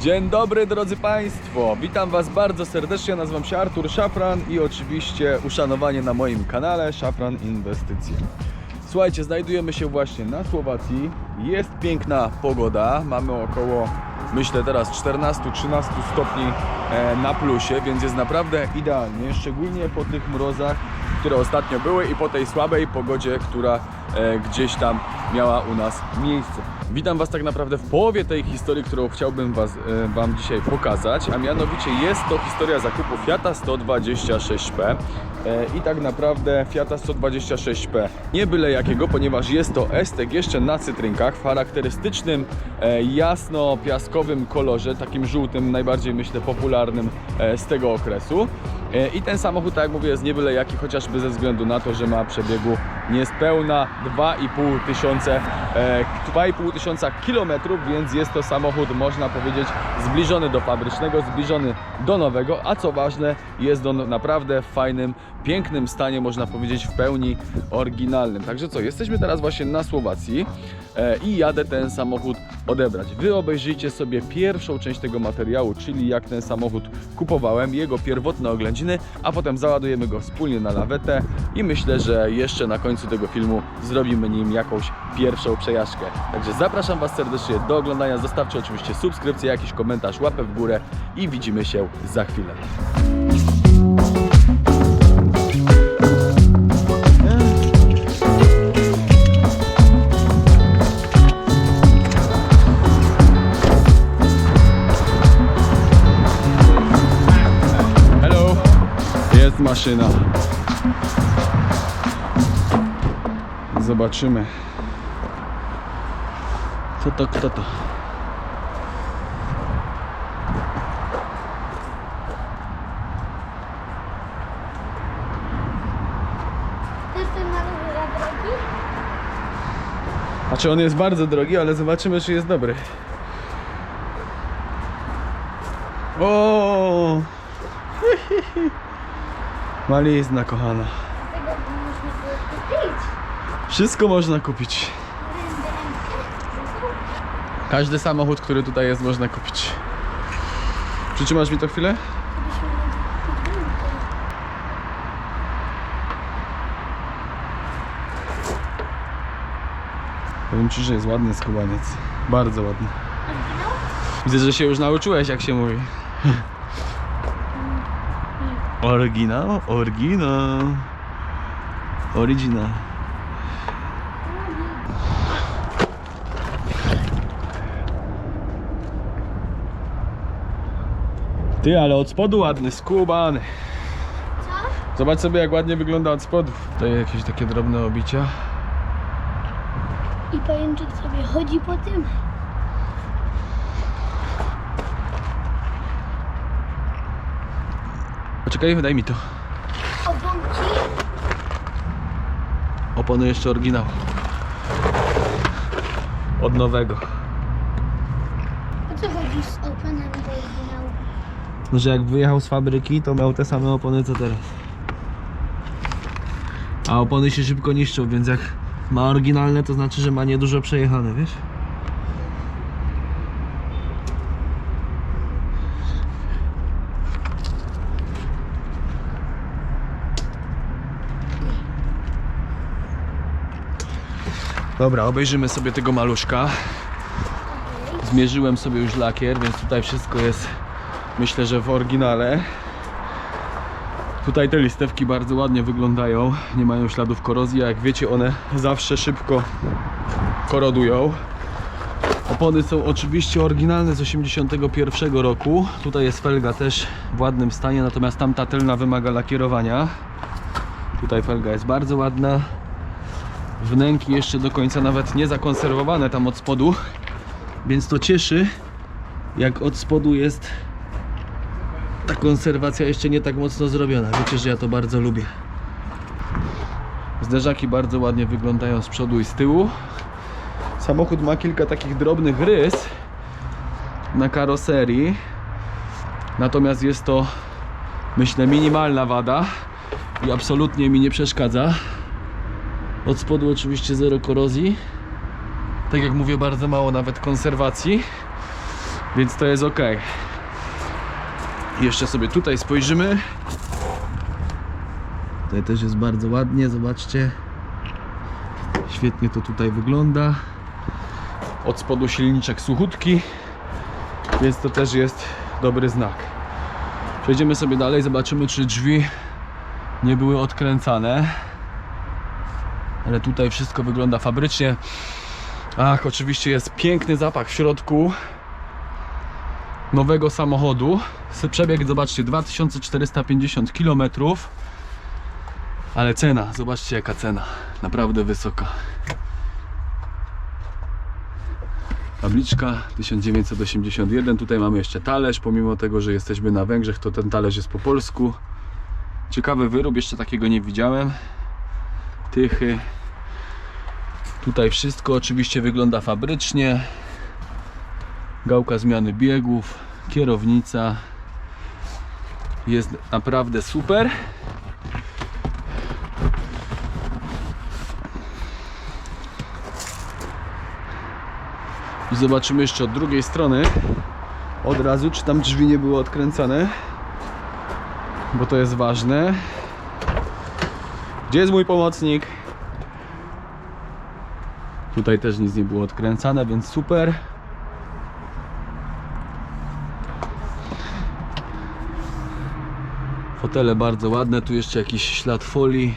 Dzień dobry drodzy Państwo, witam Was bardzo serdecznie, nazywam się Artur Szafran i oczywiście uszanowanie na moim kanale Szafran Inwestycje. Słuchajcie, znajdujemy się właśnie na Słowacji, jest piękna pogoda, mamy około myślę teraz 14-13 stopni e, na plusie, więc jest naprawdę idealnie, szczególnie po tych mrozach, które ostatnio były i po tej słabej pogodzie, która e, gdzieś tam miała u nas miejsce. Witam Was tak naprawdę w połowie tej historii, którą chciałbym was, e, Wam dzisiaj pokazać, a mianowicie jest to historia zakupu Fiata 126P e, i tak naprawdę Fiata 126P nie byle jakiego, ponieważ jest to STG jeszcze na cytrynkach w charakterystycznym e, jasno-piaskowym kolorze, takim żółtym, najbardziej myślę popularnym e, z tego okresu. E, I ten samochód, tak jak mówię, jest nie byle jaki, chociażby ze względu na to, że ma przebiegu niespełna 2,5 tysiące, e, 2,5 tysiąca kilometrów, więc jest to samochód, można powiedzieć, zbliżony do fabrycznego, zbliżony do nowego, a co ważne, jest on naprawdę w fajnym, pięknym stanie, można powiedzieć, w pełni oryginalnym. Także co, jesteśmy teraz właśnie na Słowacji e, i jadę ten samochód odebrać. Wy obejrzyjcie sobie pierwszą część tego materiału, czyli jak ten samochód kupowałem, jego pierwotne oględziny, a potem załadujemy go wspólnie na lawetę i myślę, że jeszcze na końcu tego filmu zrobimy nim jakąś pierwszą przejażdżkę. Także zapraszam Was serdecznie do oglądania, zostawcie oczywiście subskrypcję, jakiś komentarz, łapę w górę i widzimy się za chwilę. Jest maszyna. Zobaczymy. Co to, kto to? Znaczy on jest bardzo drogi, ale zobaczymy czy jest dobry. O! Malizna kochana. Wszystko można kupić. Każdy samochód, który tutaj jest, można kupić. Przytrzymasz mi to chwilę? Powiem Ci, że jest ładny skubaniec. Bardzo ładny. Widzę, że się już nauczyłeś, jak się mówi. Oryginał, oryginał. Original. Ty, ale od spodu ładny, skubany. Co? Zobacz sobie, jak ładnie wygląda od spodu. Tutaj jakieś takie drobne obicia. I pajęczyk sobie chodzi po tym. Poczekaj, daj mi to. Oponki. Opony jeszcze oryginał. Od nowego. O co chodzi z oponami do oryginału? No, że jak wyjechał z fabryki, to miał te same opony co teraz. A opony się szybko niszczą, więc jak ma oryginalne, to znaczy, że ma niedużo przejechane, wiesz? Dobra, obejrzymy sobie tego maluszka. Zmierzyłem sobie już lakier, więc tutaj wszystko jest myślę, że w oryginale. Tutaj te listewki bardzo ładnie wyglądają, nie mają śladów korozji, a jak wiecie one zawsze szybko korodują. Opony są oczywiście oryginalne z 81 roku. Tutaj jest felga też w ładnym stanie, natomiast tamta tylna wymaga lakierowania. Tutaj felga jest bardzo ładna. Wnęki jeszcze do końca nawet nie zakonserwowane tam od spodu, więc to cieszy, jak od spodu jest ta konserwacja jeszcze nie tak mocno zrobiona. Wiecie, że ja to bardzo lubię. Zderzaki bardzo ładnie wyglądają z przodu i z tyłu. Samochód ma kilka takich drobnych rys na karoserii. Natomiast jest to, myślę, minimalna wada i absolutnie mi nie przeszkadza. Od spodu oczywiście zero korozji. Tak jak mówię, bardzo mało nawet konserwacji. Więc to jest ok. Jeszcze sobie tutaj spojrzymy. Tutaj też jest bardzo ładnie, zobaczcie. Świetnie to tutaj wygląda. Od spodu silniczek suchutki, więc to też jest dobry znak. Przejdziemy sobie dalej, zobaczymy czy drzwi nie były odkręcane. Ale tutaj wszystko wygląda fabrycznie. Ach, oczywiście jest piękny zapach w środku nowego samochodu. Przebieg, zobaczcie, 2450 km. Ale cena, zobaczcie jaka cena. Naprawdę wysoka. Tabliczka 1981. Tutaj mamy jeszcze talerz. Pomimo tego, że jesteśmy na Węgrzech, to ten talerz jest po polsku. Ciekawy wyrób, jeszcze takiego nie widziałem. Tychy. Tutaj wszystko oczywiście wygląda fabrycznie. Gałka zmiany biegów, kierownica. Jest naprawdę super. I zobaczymy jeszcze od drugiej strony od razu, czy tam drzwi nie były odkręcane. Bo to jest ważne. Gdzie jest mój pomocnik? Tutaj też nic nie było odkręcane, więc super. Fotele bardzo ładne, tu jeszcze jakiś ślad folii.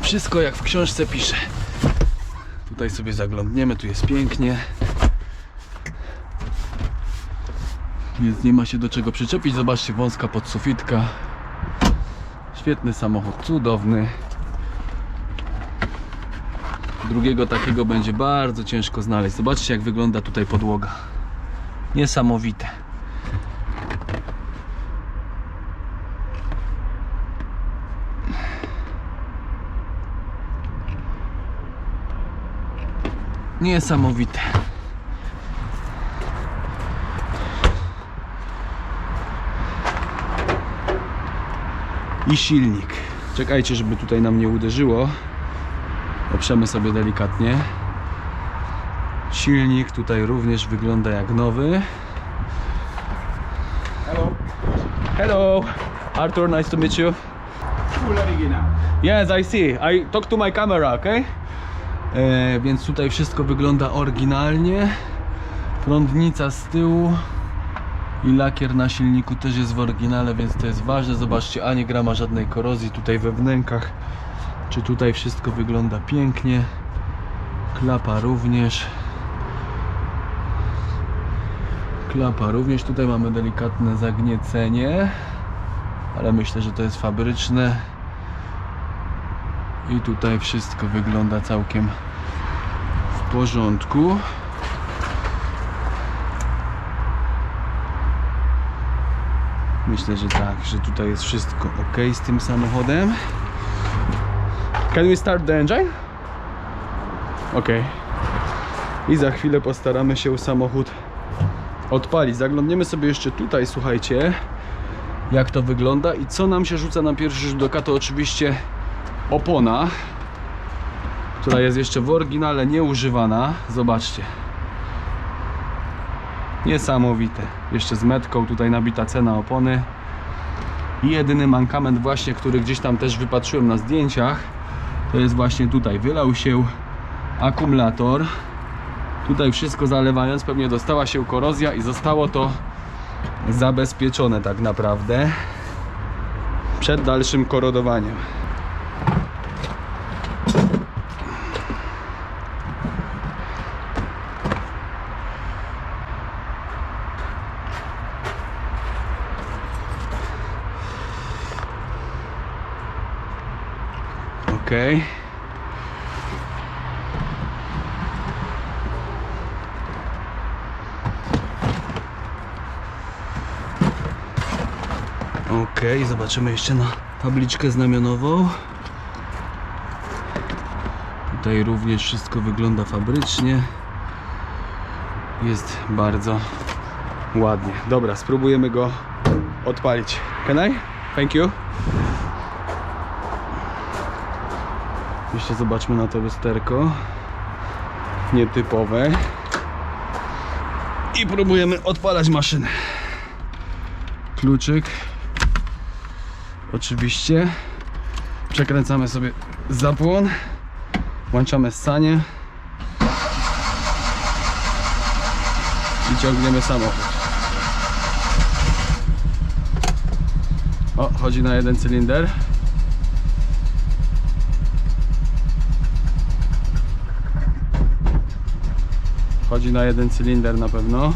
Wszystko jak w książce pisze. Tutaj sobie zaglądniemy, tu jest pięknie. Więc nie ma się do czego przyczepić. Zobaczcie, wąska podsufitka. Świetny samochód, cudowny. Drugiego takiego będzie bardzo ciężko znaleźć. Zobaczcie, jak wygląda tutaj podłoga. Niesamowite. Niesamowite. I silnik. Czekajcie, żeby tutaj nam nie uderzyło. Oprzemy sobie delikatnie. Silnik tutaj również wygląda jak nowy. Hello, Hello, Arthur, nice to meet you. Yes, I see. I talk to my camera, okay? E, więc tutaj wszystko wygląda oryginalnie. Prądnica z tyłu i lakier na silniku też jest w oryginale, więc to jest ważne. Zobaczcie, ani grama żadnej korozji tutaj we wnękach. Czy tutaj wszystko wygląda pięknie. Klapa również. Klapa również. Tutaj mamy delikatne zagniecenie, ale myślę, że to jest fabryczne. I tutaj wszystko wygląda całkiem w porządku. Myślę, że tak, że tutaj jest wszystko ok z tym samochodem. Can we start the engine? Ok. I za chwilę postaramy się samochód odpalić. Zaglądniemy sobie jeszcze tutaj, słuchajcie, jak to wygląda i co nam się rzuca na pierwszy rzut oka, to oczywiście opona, która jest jeszcze w oryginale nieużywana. Zobaczcie. Niesamowite. Jeszcze z metką tutaj nabita cena opony. I jedyny mankament właśnie, który gdzieś tam też wypatrzyłem na zdjęciach, to jest właśnie tutaj. Wylał się akumulator. Tutaj wszystko zalewając, pewnie dostała się korozja i zostało to zabezpieczone tak naprawdę przed dalszym korodowaniem. Okej. Okej, zobaczymy jeszcze na tabliczkę znamionową. Tutaj również wszystko wygląda fabrycznie. Jest bardzo ładnie. Dobra, spróbujemy go odpalić. Can I? Thank you. Jeszcze zobaczmy na to lusterko. Nietypowe. I próbujemy odpalać maszynę. Kluczyk. Oczywiście. Przekręcamy sobie zapłon. Włączamy ssanie. I ciągniemy samochód. O, chodzi na jeden cylinder. Chodzi na jeden cylinder na pewno.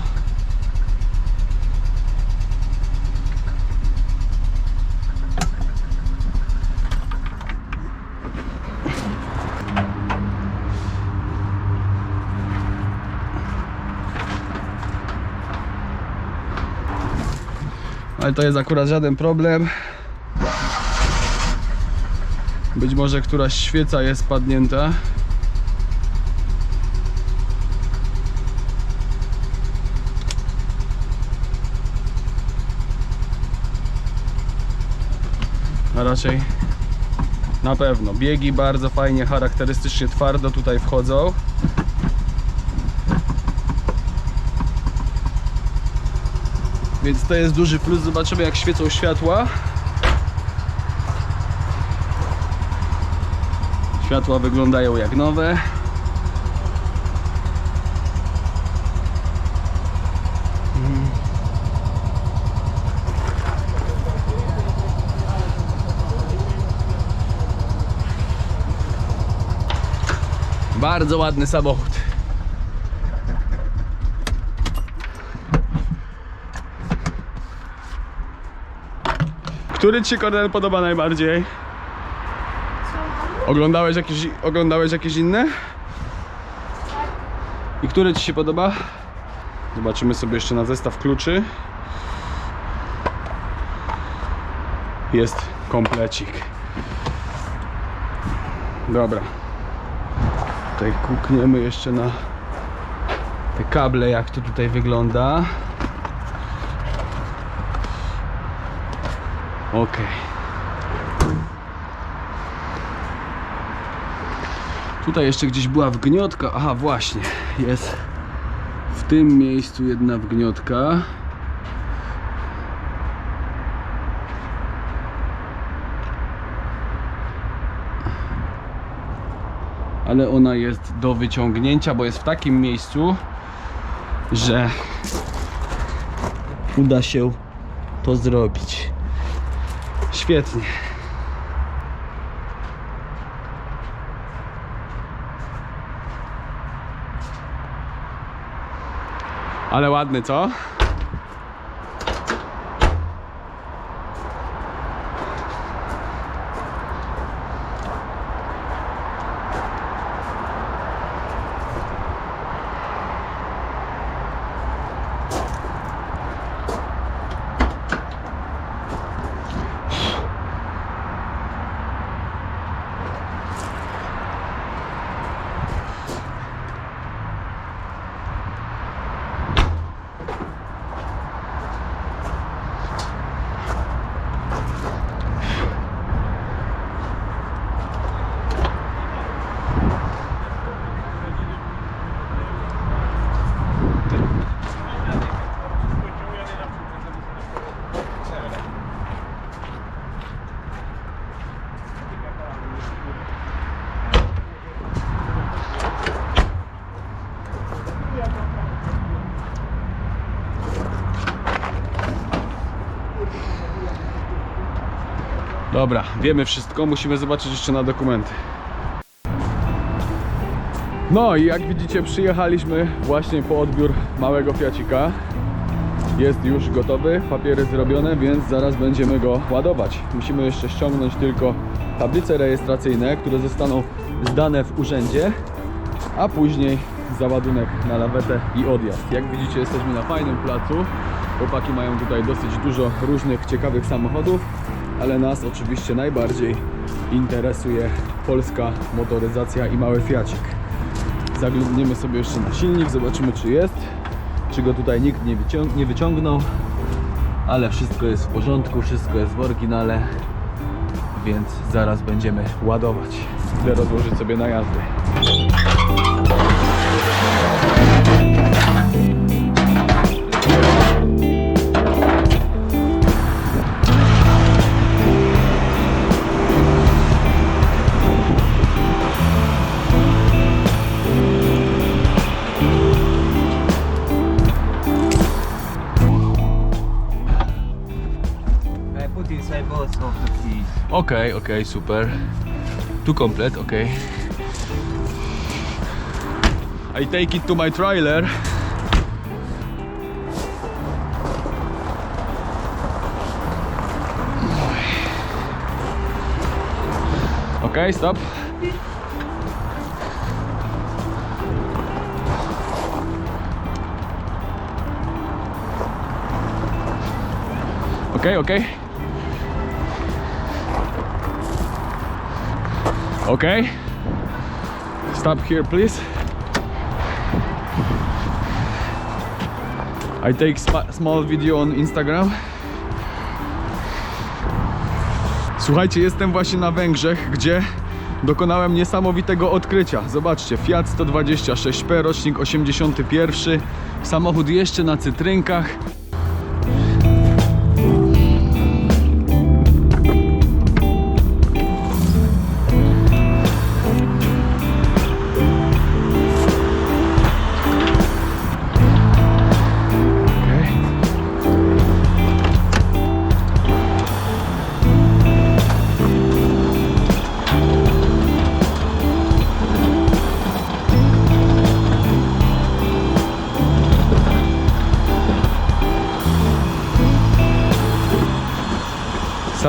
Ale to jest akurat żaden problem. Być może któraś świeca jest spadnięta. A raczej na pewno. Biegi bardzo fajnie, charakterystycznie twardo tutaj wchodzą. Więc to jest duży plus. Zobaczymy jak świecą światła. Światła wyglądają jak nowe. Bardzo ładny samochód. Który ci się podoba najbardziej? Oglądałeś jakieś, oglądałeś jakieś inne? I który ci się podoba? Zobaczymy sobie jeszcze na zestaw kluczy. Jest komplecik. Dobra. Tutaj kukniemy jeszcze na te kable, jak to tutaj wygląda. Okej. Tutaj jeszcze gdzieś była wgniotka. Aha, właśnie. Jest w tym miejscu jedna wgniotka. Ale ona jest do wyciągnięcia, bo jest w takim miejscu, że uda się to zrobić. Świetnie. Ale ładny, co? Dobra, wiemy wszystko, musimy zobaczyć jeszcze na dokumenty. No i jak widzicie przyjechaliśmy właśnie po odbiór małego Fiacika. Jest już gotowy, papiery zrobione, więc zaraz będziemy go ładować. Musimy jeszcze ściągnąć tylko tablice rejestracyjne, które zostaną zdane w urzędzie, a później załadunek na lawetę i odjazd. Jak widzicie jesteśmy na fajnym placu. Chłopaki mają tutaj dosyć dużo różnych ciekawych samochodów, ale nas oczywiście najbardziej interesuje polska motoryzacja i mały Fiacik. Zaglądniemy sobie jeszcze na silnik, zobaczymy czy jest, czy go tutaj nikt nie, wycią- nie wyciągnął, ale wszystko jest w porządku, wszystko jest w oryginale. więc zaraz będziemy ładować. Idę rozłożyć sobie na jazdę. Okej, okej, super. Tu komplet, okej. I take it to my trailer. Okay, stop. Okay, okay. Okay. Stop here, please. I take sma- small video on Instagram. Słuchajcie, jestem właśnie na Węgrzech, gdzie dokonałem niesamowitego odkrycia. Zobaczcie, Fiat 126P, rocznik 81, samochód jeszcze na cytrynkach.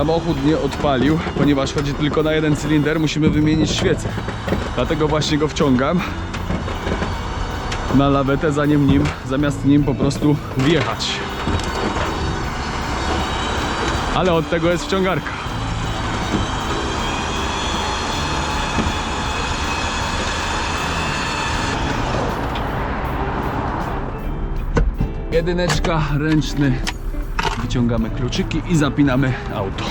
Samochód nie odpalił, ponieważ chodzi tylko na jeden cylinder, musimy wymienić świecę. Dlatego właśnie go wciągam na lawetę zanim nim, zamiast nim po prostu wjechać. Ale od tego jest wciągarka. Jedyneczka, ręczny. Wyciągamy kluczyki i zapinamy auto.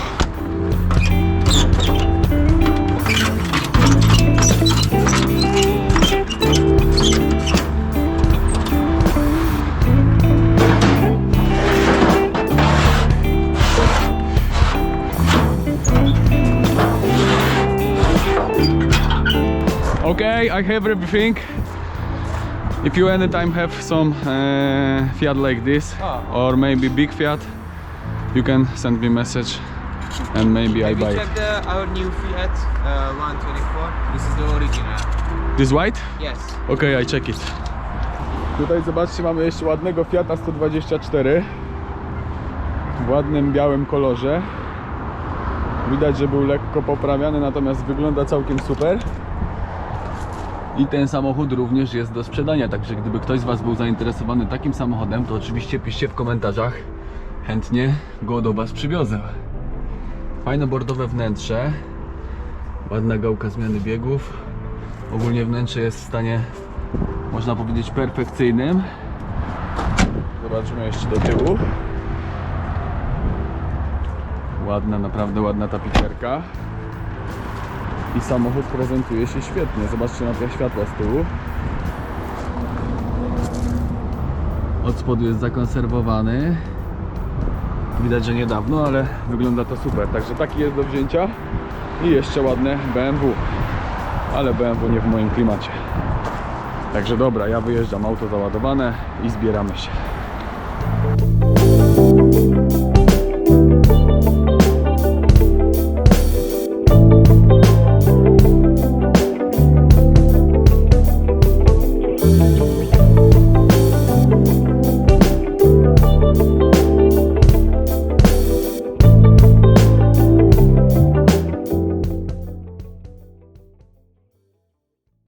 Okay, I have everything. If you anytime have some uh, Fiat like this, Ah. or maybe big Fiat, you can send me message and maybe I Have buy you it. the, our new Fiat uh, 124? This is the original. This white? Yes. Okay, I check it. Tutaj zobaczcie, mamy jeszcze ładnego Fiata 124 w ładnym białym kolorze. Widać, że był lekko poprawiany, natomiast wygląda całkiem super. I ten samochód również jest do sprzedania, także gdyby ktoś z Was był zainteresowany takim samochodem, to oczywiście piszcie w komentarzach. Chętnie go do Was przywiozę. Fajne bordowe wnętrze. Ładna gałka zmiany biegów. Ogólnie wnętrze jest w stanie, można powiedzieć, perfekcyjnym. Zobaczmy jeszcze do tyłu. Ładna, naprawdę ładna tapicerka. I samochód prezentuje się świetnie. Zobaczcie na te światła z tyłu. Od spodu jest zakonserwowany. Widać, że niedawno, ale wygląda to super. Także taki jest do wzięcia. I jeszcze ładne BMW. Ale BMW nie w moim klimacie. Także dobra, ja wyjeżdżam, auto załadowane i zbieramy się.